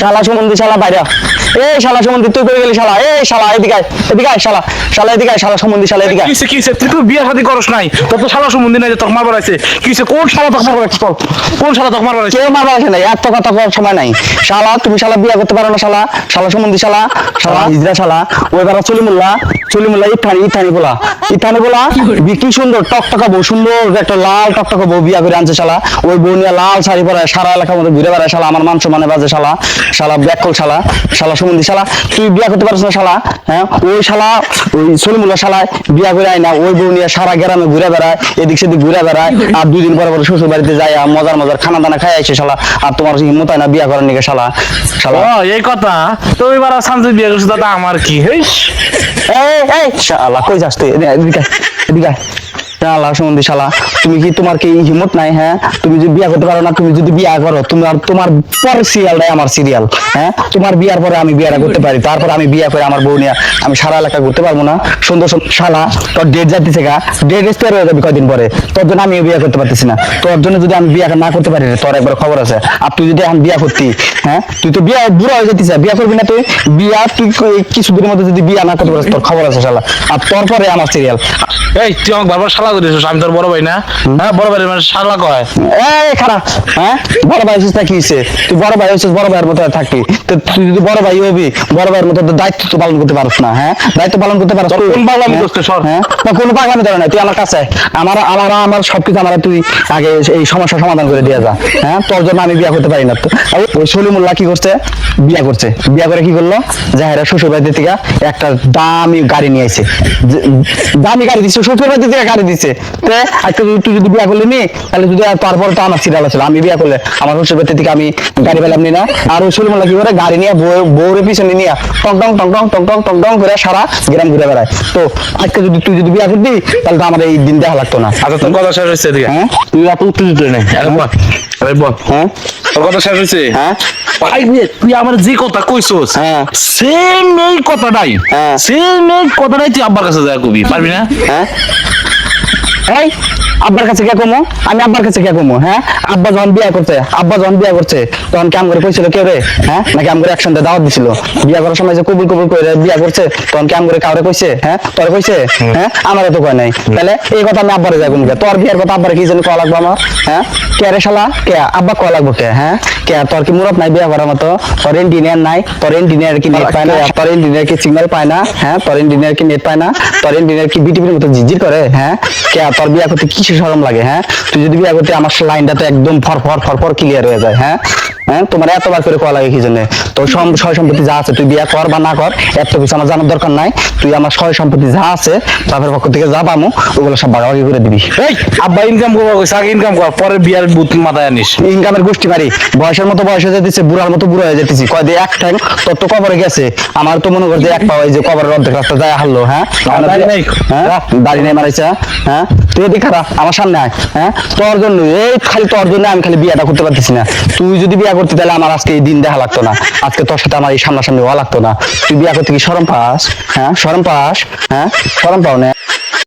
শালা সম্বন্ধে শালা বাইরে। এই শালা সম্বন্ধে তুই করে গেলি শালা? এই শালা এদিকে আয়, এদিকে আয় শালা। শালা এদিকে আয়, শালা সম্বন্ধে শালা এদিকে আয়। কিসে কিসে তুই তো বিয়ে শাদী করস নাই। তোর তো শালা সম্বন্ধে নাই যে তোকে মারবার আছে কিসে কোন শালা তোকে মারবার আছে কোন শালা তোকে মারবার আছে কেউ মারবার আসে নাই এত কথা করার সময় নাই। শালা তুমি শালা বিয়ে করতে পারো না শালা। শালা সম্বন্ধে শালা শালা হিজরা শালা। ওই বেড়া চলিমুল্লা চলিমুল্লা ইথানি ইথানি বলা। ইথানি বলা কি সুন্দর টকটকা বউ সুন্দর একটা লাল টকটকা বউ বিয়া করে আনছে শালা। ওই বউ নিয়ে লাল শাড়ি পরে সারা এলাকার মধ্যে ঘুরে বেড়ায় শালা আমার মান সম্মানে বাজে শালা। শালা ব্যাকল শালা। শালা সম্বন্ধে শালা তুই বিয়া করতে পারছ না শালা হ্যাঁ? ওই শালা ওই সলিমুল্লা শালা বিয়া করে আয় না ওই বউ নিয়ে সারা গ্রামে ঘুরে বেড়ায় এদিক সেদিক ঘুরে বেড়ায় আর দুই দিন পরে পরে শ্বশুর বাড়িতে যায় আর মজার মজার খানা দানা খাই আসে শালা আর তোমার হিম্মত হয় না বিয়া করার নিকে শালা শালা। ও এই কথা তো এবার সামসে বিয়ে করছিস দাদা আমার কি হেস এই এই শালা কই যাস তুই? এদিকে এদিকে। হ্যাঁ? হ্যাঁ? পরে তোর কয়দিন পরে, তোর জন্য আমি বিয়া করতে পারতেছি না। তোর জন্য যদি আমি বিয়া না করতে পারি তোর একবার খবর আছে। আর তুই যদি এখন বিয়া করতি হ্যাঁ? তুই তো বিয়া বুড়া হয়ে যেতিস বিয়া করবি না তুই? বিয়া তুই কিছুদিনের মধ্যে যদি বিয়া না করতে পারিস, তোর খবর আছে শালা। আর তোর পরে আমার সিরিয়াল এই তুই আমাকে বারবার শালা করিস আমি তোর বড় ভাই না? হ্যাঁ বড় ভাই মানে শালা কয়? এই খারাপ। হ্যাঁ? বড় ভাই হচ্ছিস কি হইছে? তুই বড় ভাই হচ্ছিস বড় ভাইয়ের মতো থাকবি। তো তুই যদি বড় ভাই হবি বড় ভাইয়ের মতো দায়িত্ব তো পালন করতে পারছ না হ্যাঁ? দায়িত্ব পালন করতে পারছ কোন পাগলামি হ্যাঁ? করছিস, সর। হ্যাঁ? না কোনো পাগলামি ধরে না তুই আমার কাছে। আমার আমার আমার সবকিছু আমার তুই আগে এই সমস্যা সমাধান করে দিয়ে যা হ্যাঁ? তোর জন্য আমি বিয়া করতে পারি না তো। ওই সলিমুল্লাহ কি করছে? বিয়া করছে। বিয়া করে কি করল? জাহেরা শ্বশুর বাড়িতে থেকে একটা দামি গাড়ি নিয়ে আইছে। দামি গাড়ি দিচ্ছে শ্বশুর বাড়িতে থেকে গাড়ি দিচ্ছে তে আজকে যদি তুই যদি বিয়া করলি নি তাহলে যদি আর তারপর তো আমার সিরিয়াল ছিল আমি বিয়া করলে আমার শ্বশুর বাড়িতে থেকে আমি গাড়ি পেলাম নি না। আর ওই সলিমুল্লাহ কি করে গাড়ি নিয়ে বউ- বউরে পিছনে নিয়ে টং টং টং টং টং টং টং টং করে সারা গ্রাম ঘুরে বেড়ায়। তো আজকে যদি তুই যদি বিয়া করবি তাহলে তো আমার এই দিন দেখা লাগতো না। আচ্ছা তোর কথা শেষ হয়েছে এদিকে। হ্যাঁ? তুই এত উত্তেজিত নেই আরে বল। আরে বল। হ্যাঁ? তোর কথা শেষ হয়েছে? হ্যাঁ? তুই আমার যে কথা কইছস হ্যাঁ। সেম এই কথাটাই হ্যাঁ। সেম এই কথাটাই তুই আব্বার কাছে যা কবি পারবি না? হ্যাঁ? এই আব্বার কাছে কে কমো? আমি আব্বার কাছে কে কমো হ্যাঁ? আব্বা যখন বিয়া করছে আব্বা যখন বিয়া করছে, তখন কেমন করে কইছিল কেউ রে? হ্যাঁ? নাকি আম করে একসঙ্গে দাওয়াত দিছিল? বিয়া করার সময় যে কবুল কবুল করে বিয়া করছে, তখন কেমন করে কাউরে কইছে? হ্যাঁ? তোর কইছে? হ্যাঁ? আমার তো কয় নাই। তাহলে এই কথা আমি আব্বারে যাই কমকে তোর বিয়ার কথা আব্বারে কি জানি কয়া লাগবো আমার? হ্যাঁ? কে রে শালা? কে? আব্বা কয়া লাগবো কে? হ্যাঁ? কে? তোর কি মুরত নাই বিয়া করার মতো? তোর ইঞ্জিনিয়ার নাই? তোর ইঞ্জিনিয়ার কি নেট পায় না? তোর ইঞ্জিনিয়ার কি সিগন্যাল পায় না? হ্যাঁ? তোর ইঞ্জিনিয়ার কি নেট পায় না? তোর ইঞ্জিনিয়ার কি বিটিভির মতো জিজির করে? হ্যাঁ? তোর বিয়া করতে কিছু সরম লাগে হ্যাঁ? তুই যদি বিয়া করতে, আমার লাইনটা তো একদম ফর ফর ফর ফর ক্লিয়ার হয়ে যায় হ্যাঁ? হ্যাঁ তোমার এতবার করে কল লাগে কি জন্য তো সয় সম্পত্তি যা আছে তুই বিয়া কর বা না কর এত কিছু আমার জানার দরকার নাই। তুই আমার সয় সম্পত্তি যা আছে বাপের পক্ষ থেকে যা পামু ওগুলো সব ভাগাভাগি করে দিবি। এই আব্বা ইনকাম করব আগে ইনকাম কর পরে বিয়ার বুথ মাথায় আনিস। ইনকামের গোষ্ঠী বাড়ি বয়সের মতো বয়স হয়ে যেতেছে বুড়ার মতো বুড়ো হয়ে যেতেছি। কয় দিয়ে এক ঠ্যাং তোর তো কবরে গেছে। আমার তো মনে করছে এক পাওয়া যে কবরের অর্ধেক রাস্তা যায় হারলো হ্যাঁ? দাড়ি নেই। হ্যাঁ? দাড়ি নেই মারাইছে হ্যাঁ? তুই এদিকে খারাপ আমার সামনে আয় হ্যাঁ? তোর জন্য এই খালি তোর জন্য আমি খালি বিয়েটা করতে পারতেছি না। তুই যদি বিয়ে করতে তাহলে আমার আজকে এই দিন দেখা লাগতো না। আজকে তোর সাথে আমার এই সামনাসামনি হওয়া লাগতো না। তুই বিয়া করতে কি সরম পাস? হ্যাঁ? সরম পাস? হ্যাঁ? সরম পাও না